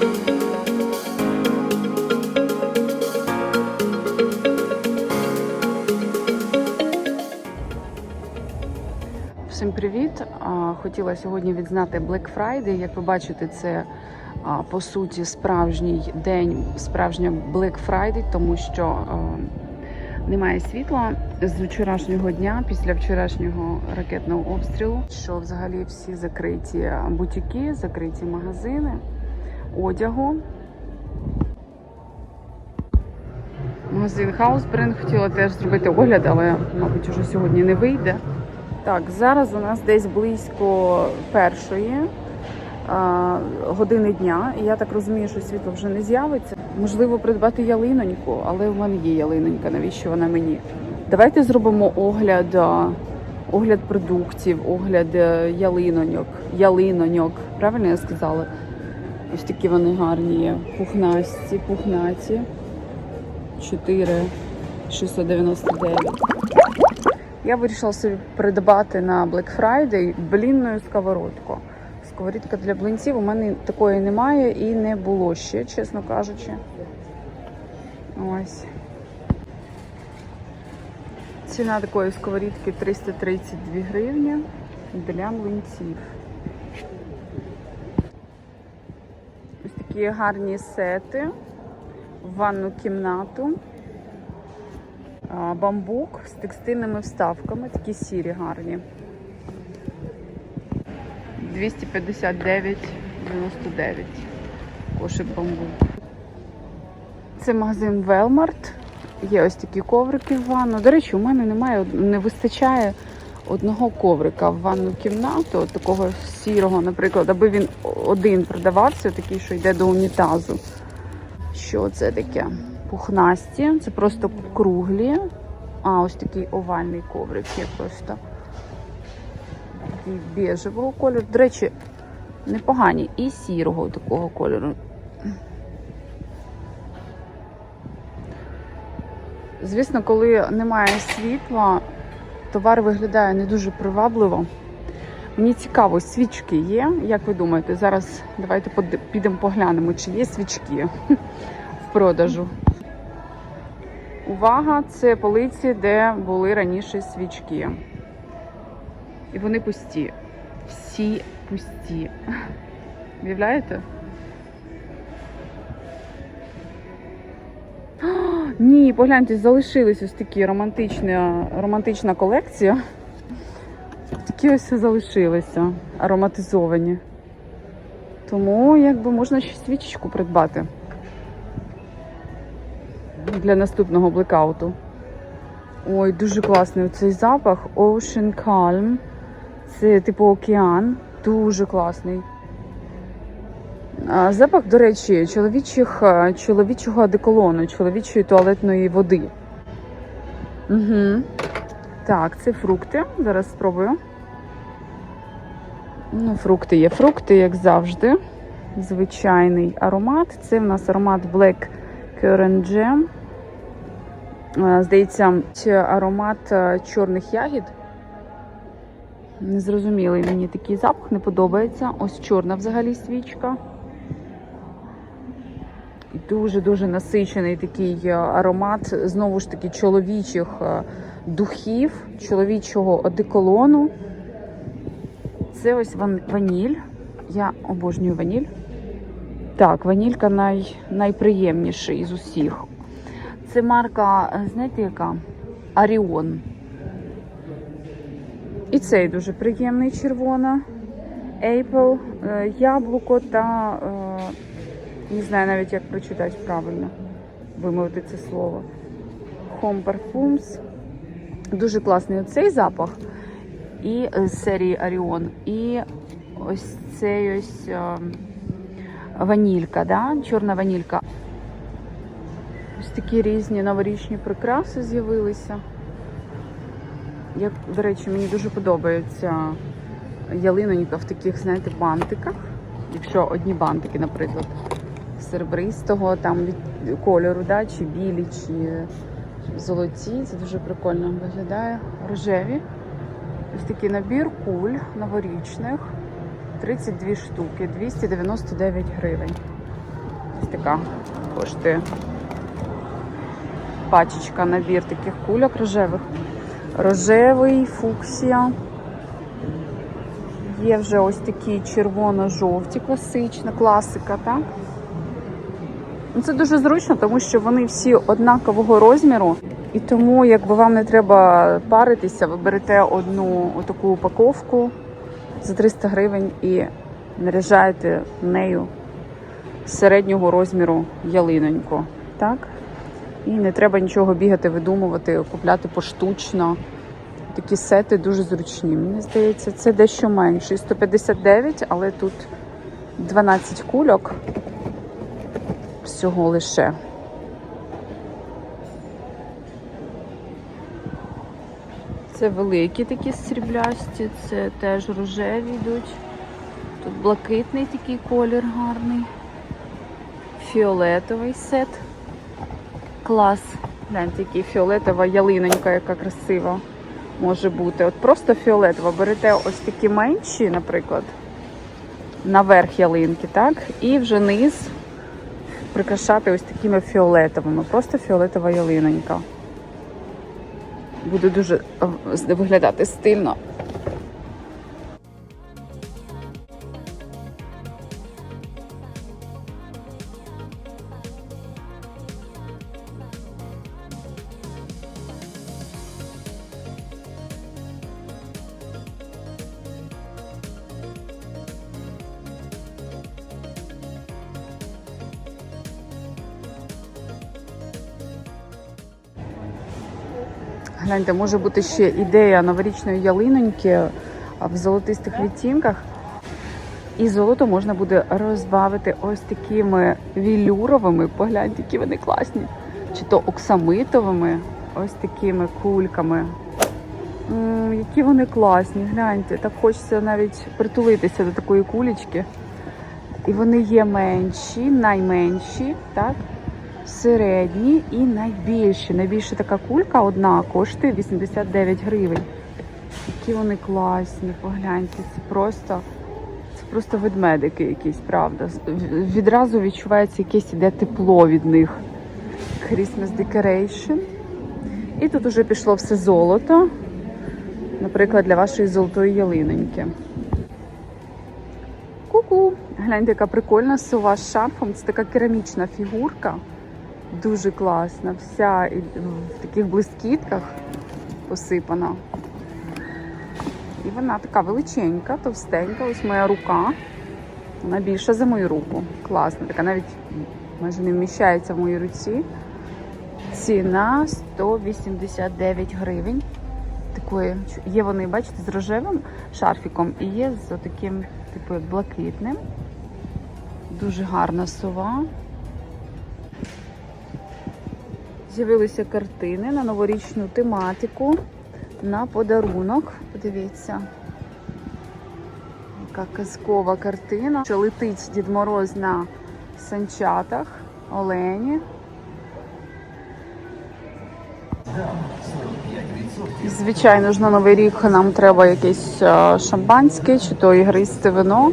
Всім привіт! Хотіла сьогодні відзнати Black Friday. Як ви бачите, це по суті справжній день, справжня Black Friday, тому що немає світла з вчорашнього дня, після вчорашнього ракетного обстрілу. Що взагалі всі закриті бутіки, закриті магазини одягу. Магазин Хаусбренд хотіла теж зробити огляд, але, мабуть, уже сьогодні не вийде. Так, зараз у нас десь близько першої а, години дня. І я так розумію, що світло вже не з'явиться. Можливо, придбати ялиноньку, але в мене є ялинонька. Навіщо вона мені? Давайте зробимо огляд, огляд продуктів, огляд е, ялиноньок, ялиноньок. Правильно я сказала? Ось такі вони гарні є. Пухнасті, пухнаті. 4 699. Я вирішила собі придбати на Black Friday блінну сковородку. Сковорідка для блинців у мене такої немає і не було ще, чесно кажучи. Ось. Ціна такої сковорідки 332 гривні для млинців. Ось такі гарні сети в ванну кімнату. Бамбук з текстильними вставками, такі сірі гарні. 259,99 кошик бамбук. Це магазин Велмарт. Є ось такі коврики в ванну. До речі, у мене немає, не вистачає одного коврика в ванну кімнату, от такого сірого, наприклад, аби він один продавався, такий, що йде до унітазу. Що це таке? Пухнасті, це просто круглі. А, ось такий овальний коврик є просто. Такий бежевого кольору. До речі, непогані. І сірого такого кольору. Звісно, коли немає світла, товар виглядає не дуже привабливо. Мені цікаво, свічки є. Як ви думаєте, зараз давайте підемо поглянемо, чи є свічки в продажу. Увага! Це полиці, де були раніше свічки. І вони пусті. Всі пусті. Уявляєте? Ні, погляньте, залишились ось такі романтична, романтична колекція. Такі ось залишилися ароматизовані. Тому якби можна ще свічечку придбати для наступного блекауту. Ой, дуже класний цей запах. Ocean Calm. Це типу океан. Дуже класний. Запах, до речі, чоловічих, чоловічого одеколону, чоловічої туалетної води. Угу. Так, це фрукти. Зараз спробую. Ну, фрукти є фрукти, як завжди. Звичайний аромат. Це в нас аромат Black Currant Jam. Здається, це аромат чорних ягід. Незрозумілий мені такий запах, не подобається. Ось чорна взагалі свічка. Дуже-дуже насичений такий е, аромат, знову ж таки, чоловічих е, духів, чоловічого одеколону. Це ось ван- ваніль. Я обожнюю ваніль. Так, ванілька най, найприємніша із усіх. Це марка, е, знаєте, яка? Аріон. І цей дуже приємний червона. Apple, яблуко та не знаю навіть, як прочитати правильно вимовити це слово. Home Parfums. Дуже класний оцей запах. І е, з серії Аріон. І ось цей ось е, ванілька, да? чорна ванілька. Ось такі різні новорічні прикраси з'явилися. Як, до речі, мені дуже подобається ялинонька в таких, знаєте, бантиках. Якщо одні бантики, наприклад, серебристого там від кольору, да, чи білі, чи золоті. Це дуже прикольно виглядає. Рожеві. Ось такий набір куль новорічних. 32 штуки, 299 гривень. Ось така коштує. Пачечка, набір таких кульок рожевих. Рожевий, фуксія. Є вже ось такі червоно-жовті, класична класика, так? Ну, Це дуже зручно, тому що вони всі однакового розміру. І тому, якби вам не треба паритися, ви берете одну таку упаковку за 300 гривень і наряжаєте нею середнього розміру ялиноньку. Так? І не треба нічого бігати, видумувати, купляти поштучно. Такі сети дуже зручні. Мені здається, це дещо менше. 159, але тут 12 кульок всього лише. Це великі такі сріблясті, це теж рожеві йдуть. Тут блакитний такий колір гарний. Фіолетовий сет. Клас. Гляньте, який фіолетова ялинонька, яка красива може бути. От просто фіолетова. Берете ось такі менші, наприклад, наверх ялинки, так? І вже низ прикрашати ось такими фіолетовими. Просто фіолетова ялинонька. Буде дуже е, виглядати стильно. Гляньте, може бути ще ідея новорічної ялиноньки в золотистих відтінках. І золото можна буде розбавити ось такими вілюровими, погляньте, які вони класні. Чи то оксамитовими, ось такими кульками. М, які вони класні, гляньте, так хочеться навіть притулитися до такої кулечки. І вони є менші, найменші, так? Середні і найбільші. Найбільша така кулька одна коштує 89 гривень. Які вони класні, погляньте, це просто, це просто ведмедики якісь, правда. Відразу відчувається якесь іде тепло від них. Christmas Decoration. І тут уже пішло все золото. Наприклад, для вашої золотої ялиноньки. Ку-ку! Гляньте, яка прикольна сова з шарфом. Це така керамічна фігурка. Дуже класна. Вся в таких блискітках посипана. І вона така величенька, товстенька. Ось моя рука. Вона більша за мою руку. Класна. Така навіть майже не вміщається в моїй руці. Ціна 189 гривень. Такої є вони, бачите, з рожевим шарфіком і є з таким, типу, блакитним. Дуже гарна сова. З'явилися картини на новорічну тематику, на подарунок. Подивіться, яка казкова картина. Що летить Дід Мороз на санчатах, олені. Звичайно ж, на Новий рік нам треба якесь е, шампанське чи то ігристе вино.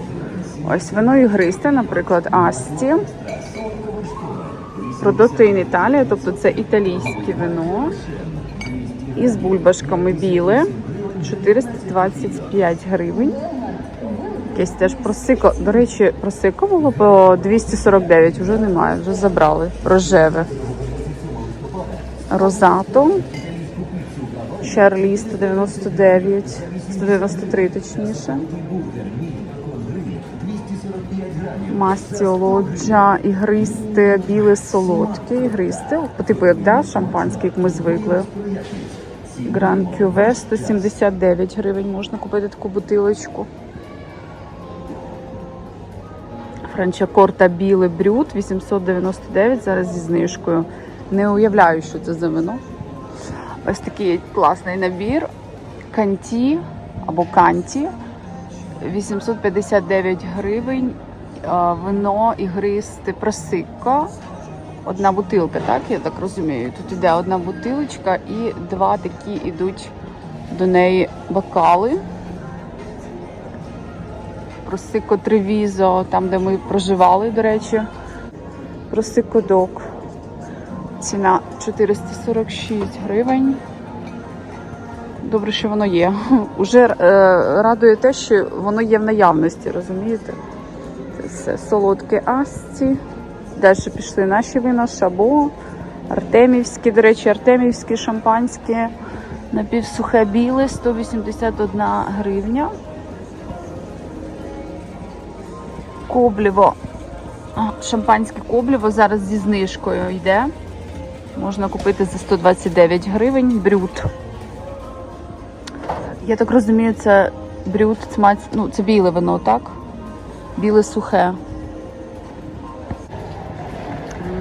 Ось вино ігристе, наприклад, Асті. Продукти in Italia, тобто це італійське вино. І з бульбашками біле. 425 гривень. Якесь теж просико. До речі, просико було по 249, вже немає, вже забрали. Рожеве. Розато. Шарлі 199, 193 точніше. Масті олоджа, ігристе, біле солодке, ігристе, типу як да, шампанське, як ми звикли. Гран Кюве 179 гривень можна купити таку бутилочку. Франчакорта біле брют 899 зараз зі знижкою. Не уявляю, що це за вино. Ось такий класний набір. Канті або канті 859 гривень. Е, Вино ігристе просикко. Одна бутилка, так? Я так розумію. Тут іде одна бутилочка і два такі ідуть до неї бокали. Просико Тревізо, там, де ми проживали, до речі. Просико док. Ціна 446 гривень. Добре, що воно є. Уже е, радує те, що воно є в наявності, розумієте? Це солодке асці. Далі пішли наші вина, шабо, артемівські, до речі, артемівське шампанське. Напівсухе біле 181 гривня. Кобліво. Шампанське кобліво зараз зі знижкою йде. Можна купити за 129 гривень брют. Я так розумію, це брют, цмаць, ну, це біле вино, так? Біле сухе.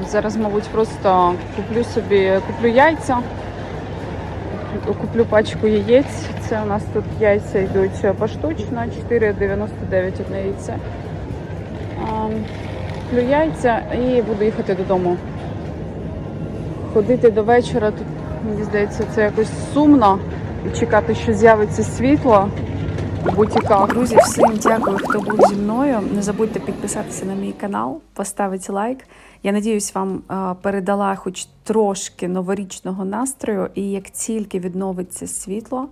Зараз, мабуть, просто куплю собі, куплю яйця, куплю- пачку яєць. Це у нас тут яйця йдуть поштучно, 4,99 одне яйце. Куплю яйця і буду їхати додому. Ходити до вечора тут, мені здається, це якось сумно. І чекати, що з'явиться світло в бутіках. Друзі, всім дякую, хто був зі мною. Не забудьте підписатися на мій канал, поставити лайк. Я надіюсь, вам е, передала хоч трошки новорічного настрою. І як тільки відновиться світло,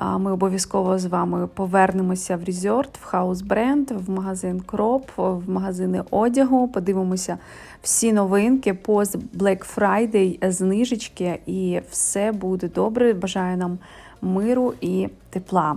е, ми обов'язково з вами повернемося в резорт, в хаус бренд, в магазин Кроп, в магазини одягу. Подивимося всі новинки, пост Black Friday, знижечки, і все буде добре. Бажаю нам миру і тепла.